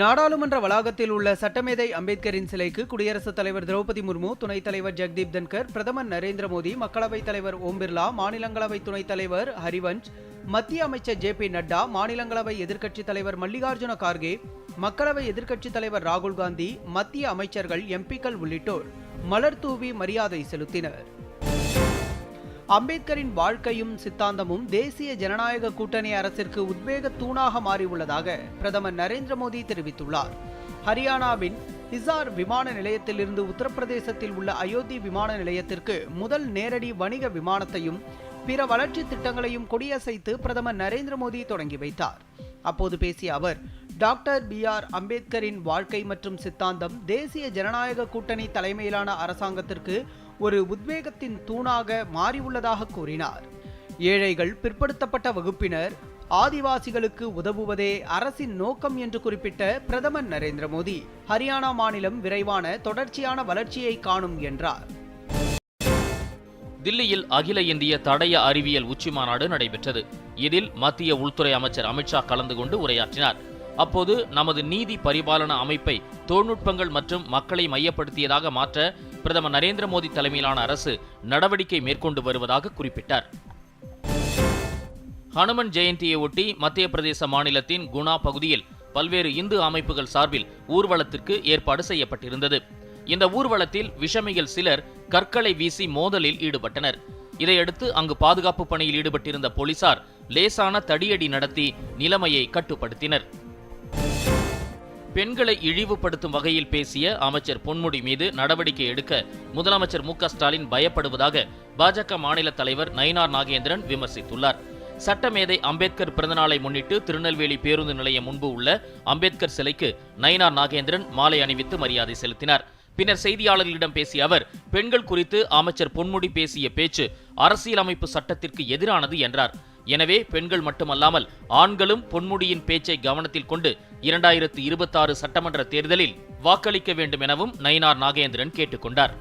நாடாளுமன்ற வளாகத்தில் உள்ள சட்டமேதை அம்பேத்கரின் சிலைக்கு குடியரசுத் தலைவர் திரௌபதி முர்மு துணைத் தலைவர் ஜெக்தீப் தன்கர் பிரதமர் நரேந்திர மோடி மக்களவைத் தலைவர் ஓம் பிர்லா மாநிலங்களவை துணைத் தலைவர் ஹரிவன்ஷ் மத்திய அமைச்சர் ஜே பி நட்டா மாநிலங்களவை எதிர்க்கட்சித் தலைவர் மல்லிகார்ஜுன கார்கே மக்களவை எதிர்க்கட்சித் தலைவர் ராகுல் காந்தி மத்திய அமைச்சர்கள் எம்பிக்கள் உள்ளிட்டோர் மலர் தூவி மரியாதை செலுத்தினர். அம்பேத்கரின் வாழ்க்கையும் சித்தாந்தமும் தேசிய ஜனநாயக கூட்டணி அரசிற்கு உத்வேக தூணாக மாறியுள்ளதாக பிரதமர் நரேந்திர மோடி தெரிவித்துள்ளார். ஹரியானாவின் ஹிசார் விமான நிலையத்திலிருந்து உத்தரப்பிரதேசத்தில் உள்ள அயோத்தி விமான நிலையத்திற்கு முதல் நேரடி வணிக விமானத்தையும் பிற வளர்ச்சி திட்டங்களையும் கொடியசைத்து பிரதமர் நரேந்திர மோடி தொடங்கி வைத்தார். அப்போது பேசிய அவர் டாக்டர் பி ஆர் அம்பேத்கரின் வாழ்க்கை மற்றும் சித்தாந்தம் தேசிய ஜனநாயக கூட்டணி தலைமையிலான அரசாங்கத்திற்கு ஒரு உத்வேகத்தின் தூணாக மாறியுள்ளதாக கூறினார். ஏழைகள் பிற்படுத்தப்பட்ட வகுப்பினர் ஆதிவாசிகளுக்கு உதவுவதே அரசின் நோக்கம் என்று குறிப்பிட்ட பிரதமர் நரேந்திர மோடி. ஹரியானா மாநிலம் விரைவான தொடர்ச்சியான வளர்ச்சியை காணும் என்றார். தில்லியில் அகில இந்திய தடய அறிவியல் உச்சிமாநாடு நடைபெற்றது. இதில் மத்திய உள்துறை அமைச்சர் அமித்ஷா கலந்து கொண்டு உரையாற்றினார். அப்போது நமது நீதி பரிபாலன அமைப்பை தொழில்நுட்பங்கள் மற்றும் மக்களை மையப்படுத்தியதாக மாற்ற பிரதமர் நரேந்திர மோடி தலைமையிலான அரசு நடவடிக்கை மேற்கொண்டு வருவதாக குறிப்பிட்டார். ஹனுமன் ஜெயந்தியை ஒட்டி மத்திய பிரதேச மாநிலத்தின் குணா பகுதியில் பல்வேறு இந்து அமைப்புகள் சார்பில் ஊர்வலத்திற்கு ஏற்பாடு செய்யப்பட்டிருந்தது. இந்த ஊர்வலத்தில் விஷமிகள் சிலர் கற்களை வீசி மோதலில் ஈடுபட்டனர். இதையடுத்து அங்கு பாதுகாப்பு பணியில் ஈடுபட்டிருந்த போலீசார் லேசான தடியடி நடத்தி நிலைமையை கட்டுப்படுத்தினர். பெண்களை இழிவுபடுத்தும் வகையில் பேசிய அமைச்சர் பொன்முடி மீது நடவடிக்கை எடுக்க முதலமைச்சர் மு ஸ்டாலின் பயப்படுவதாக பாஜக மாநில தலைவர் நயினார் நாகேந்திரன் விமர்சித்துள்ளார். சட்டமேதை அம்பேத்கர் பிறந்தநாளை முன்னிட்டு திருநெல்வேலி பேருந்து நிலையம் முன்பு உள்ள அம்பேத்கர் சிலைக்கு நயினார் நாகேந்திரன் மாலை அணிவித்து மரியாதை செலுத்தினார். பின்னர் செய்தியாளர்களிடம் பேசிய அவர் பெண்கள் குறித்து அமைச்சர் பொன்முடி பேசிய பேச்சு அரசியலமைப்பு சட்டத்திற்கு எதிரானது என்றார். எனவே பெண்கள் மட்டுமல்லாமல் ஆண்களும் பொன்முடியின் பேச்சை கவனத்தில் கொண்டு இரண்டாயிரத்து இருபத்தாறு சட்டமன்ற தேர்தலில் வாக்களிக்க வேண்டும் எனவும் நயினார் நாகேந்திரன் கேட்டுக்கொண்டார்.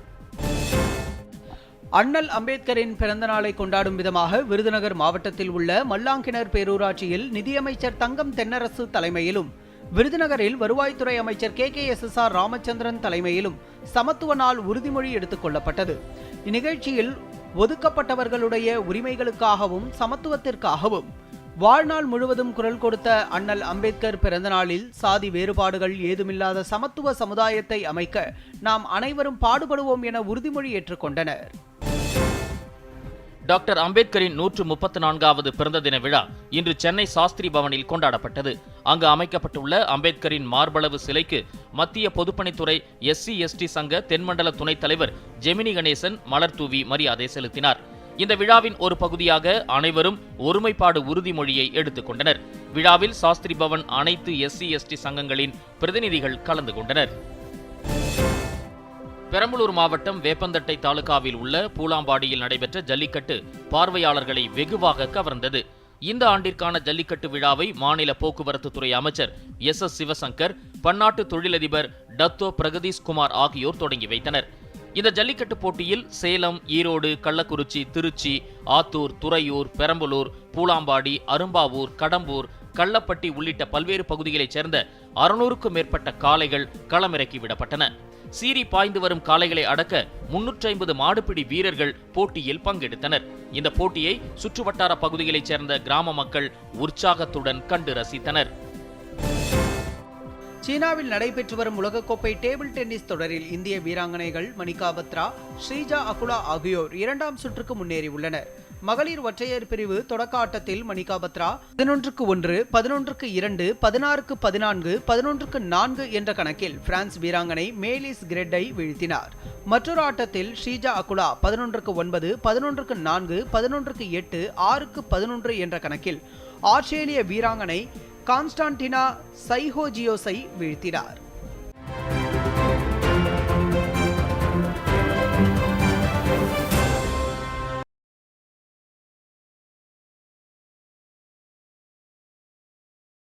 அண்ணல் அம்பேத்கரின் பிறந்த நாளை கொண்டாடும் விதமாக விருதுநகர் மாவட்டத்தில் உள்ள மல்லாங்கிணர் பேரூராட்சியில் நிதியமைச்சர் தங்கம் தென்னரசு தலைமையிலும் விருதுநகரில் வருவாய்த்துறை அமைச்சர் K K S S R Ramachandran தலைமையிலும் சமத்துவ நாள் உறுதிமொழி எடுத்துக் கொள்ளப்பட்டது. இந்நிகழ்ச்சியில் ஒதுக்கப்பட்டவர்களுடைய உரிமைகளுக்காகவும் சமத்துவத்திற்காகவும் வாழ்நாள் முழுவதும் குரல் கொடுத்த அண்ணல் அம்பேத்கர் பிறந்தநாளில் சாதி வேறுபாடுகள் ஏதுமில்லாத சமத்துவ சமுதாயத்தை அமைக்க நாம் அனைவரும் பாடுபடுவோம் என உறுதிமொழி ஏற்றுக்கொண்டனர். டாக்டர் அம்பேத்கரின் நூற்று முப்பத்தி நான்காவது பிறந்த தின விழா இன்று சென்னை சாஸ்திரி பவனில் கொண்டாடப்பட்டது. அங்கு அமைக்கப்பட்டுள்ள அம்பேத்கரின் மார்பளவு சிலைக்கு மத்திய பொதுப்பணித்துறை எஸ்சி எஸ்டி சங்க தென்மண்டல துணைத் தலைவர் ஜெமினி கணேசன் மலர் தூவி மரியாதை செலுத்தினார். இந்த விழாவின் ஒரு பகுதியாக அனைவரும் ஒருமைப்பாடு உறுதிமொழியை எடுத்துக்கொண்டனர் விழாவில் சாஸ்திரி பவன் அனைத்து எஸ்சி எஸ்டி சங்கங்களின் பிரதிநிதிகள் கலந்து கொண்டனர். பெரம்பலூர் மாவட்டம் வேப்பந்தட்டை தாலுகாவில் உள்ள பூலாம்பாடியில் நடைபெற்ற ஜல்லிக்கட்டு பார்வையாளர்களை வெகுவாக கவர்ந்தது. இந்த ஆண்டிற்கான ஜல்லிக்கட்டு விழாவை மாநில போக்குவரத்து துறை அமைச்சர் எஸ் எஸ் சிவசங்கர் பன்னாட்டு தொழிலதிபர் டத்தோ பிரகதீஷ்குமார் ஆகியோர் தொடங்கி வைத்தனர். இந்த ஜல்லிக்கட்டு போட்டியில் சேலம் ஈரோடு கள்ளக்குறிச்சி திருச்சி ஆத்தூர் துறையூர் பெரம்பலூர் பூலாம்பாடி அரும்பாவூர் கடம்பூர் கள்ளப்பட்டி உள்ளிட்ட பல்வேறு பகுதிகளைச் சேர்ந்த அறுநூறுக்கும் மேற்பட்ட காளைகள் களமிறக்கி விடப்பட்டன. சீறி பாய்ந்து வரும் காளைகளை அடக்க முன்னூற்றி ஐம்பது மாடுபிடி வீரர்கள் போட்டியில் பங்கெடுத்தனர். இந்த போட்டியை சுற்றுவட்டார பகுதிகளைச் சேர்ந்த கிராம மக்கள் உற்சாகத்துடன் கண்டு ரசித்தனர். சீனாவில் நடைபெற்று வரும் உலகக்கோப்பை டேபிள் டென்னிஸ் தொடரில் இந்திய வீராங்கனைகள் மணிகா பத்ரா ஸ்ரீஜா அகுலா ஆகியோர் இரண்டாம் சுற்றுக்கு முன்னேறியுள்ளனர். மகளிர் ஒற்றையர் பிரிவு தொடக்க ஆட்டத்தில் மணிகா பத்ரா பதினொன்றுக்கு ஒன்று பதினொன்றுக்கு இரண்டு பதினாறுக்கு பதினான்கு பதினொன்றுக்கு நான்கு என்ற கணக்கில் பிரான்ஸ் வீராங்கனை மேலிஸ் கிரெட்டை வீழ்த்தினார். மற்றொரு ஆட்டத்தில் ஷீஜா அகுலா பதினொன்றுக்கு ஒன்பது பதினொன்றுக்கு நான்கு பதினொன்றுக்கு எட்டு ஆறுக்கு பதினொன்று என்ற கணக்கில் ஆஸ்திரேலிய வீராங்கனை கான்ஸ்டான்டினா சைஹோஜியோஸை வீழ்த்தினார்.